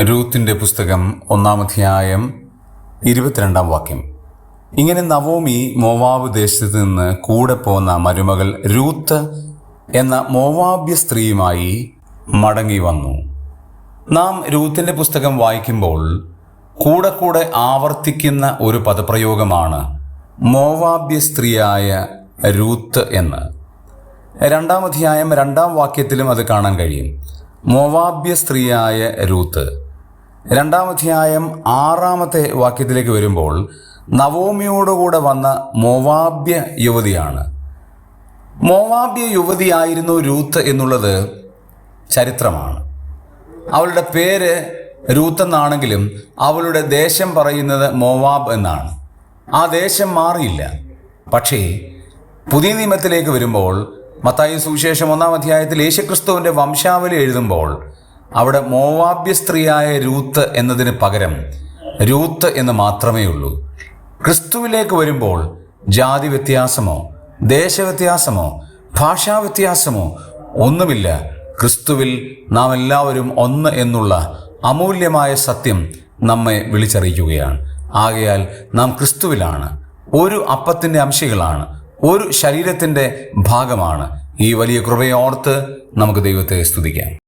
രൂത്തിന്റെ പുസ്തകം ഒന്നാമധ്യായം ഇരുപത്തിരണ്ടാം വാക്യം. ഇങ്ങനെ നവോമി മോവാബ് ദേശത്ത് നിന്ന് കൂടെ പോന്ന മരുമകൾ രൂത്ത് എന്ന മോവാബ്യ സ്ത്രീയുമായി മടങ്ങി വന്നു. നാം രൂത്തിന്റെ പുസ്തകം വായിക്കുമ്പോൾ കൂടെ കൂടെ ആവർത്തിക്കുന്ന ഒരു പദപ്രയോഗമാണ് മോവാബ്യ സ്ത്രീയായ രൂത്ത് എന്ന്. രണ്ടാം അധ്യായം രണ്ടാം വാക്യത്തിലും അത് കാണാൻ കഴിയും. മോവാബ്യ സ്ത്രീയായ രൂത്ത്. രണ്ടാമധ്യായം ആറാമത്തെ വാക്യത്തിലേക്ക് വരുമ്പോൾ നവോമിയോടുകൂടെ വന്ന മോവാബ്യ യുവതിയാണ്. മോവാബ്യ യുവതിയായിരുന്നു രൂത്ത് എന്നുള്ളത് ചരിത്രമാണ്. അവളുടെ പേര് രൂത്ത് എന്നാണെങ്കിലും അവളുടെ ദേശം പറയുന്നത് മോവാബ് എന്നാണ്. ആ ദേശം മാറിയില്ല. പക്ഷേ പുതിയ നിയമത്തിലേക്ക് വരുമ്പോൾ മത്തായി സുവിശേഷം ഒന്നാം അധ്യായത്തിൽ യേശുക്രിസ്തുവിന്റെ വംശാവലി എഴുതുമ്പോൾ അവിടെ മോവാബ്യ സ്ത്രീയായ രൂത്ത് എന്നതിന് പകരം രൂത്ത് എന്ന് മാത്രമേ ഉള്ളൂ. ക്രിസ്തുവിലേക്ക് വരുമ്പോൾ ജാതി വ്യത്യാസമോ ദേശവ്യത്യാസമോ ഭാഷാ വ്യത്യാസമോ ഒന്നുമില്ല. ക്രിസ്തുവിൽ നാം എല്ലാവരും ഒന്ന് എന്നുള്ള അമൂല്യമായ സത്യം നമ്മെ വിളിച്ചറിയിക്കുകയാണ്. ആകയാൽ നാം ക്രിസ്തുവിലാണ്. ഒരു അപ്പത്തിന്റെ അംശികളാണ്. ഒരു ശരീരത്തിന്റെ ഭാഗമാണ്. ഈ വലിയ കൃപയോർത്ത് നമുക്ക് ദൈവത്തെ സ്തുതിക്കാം.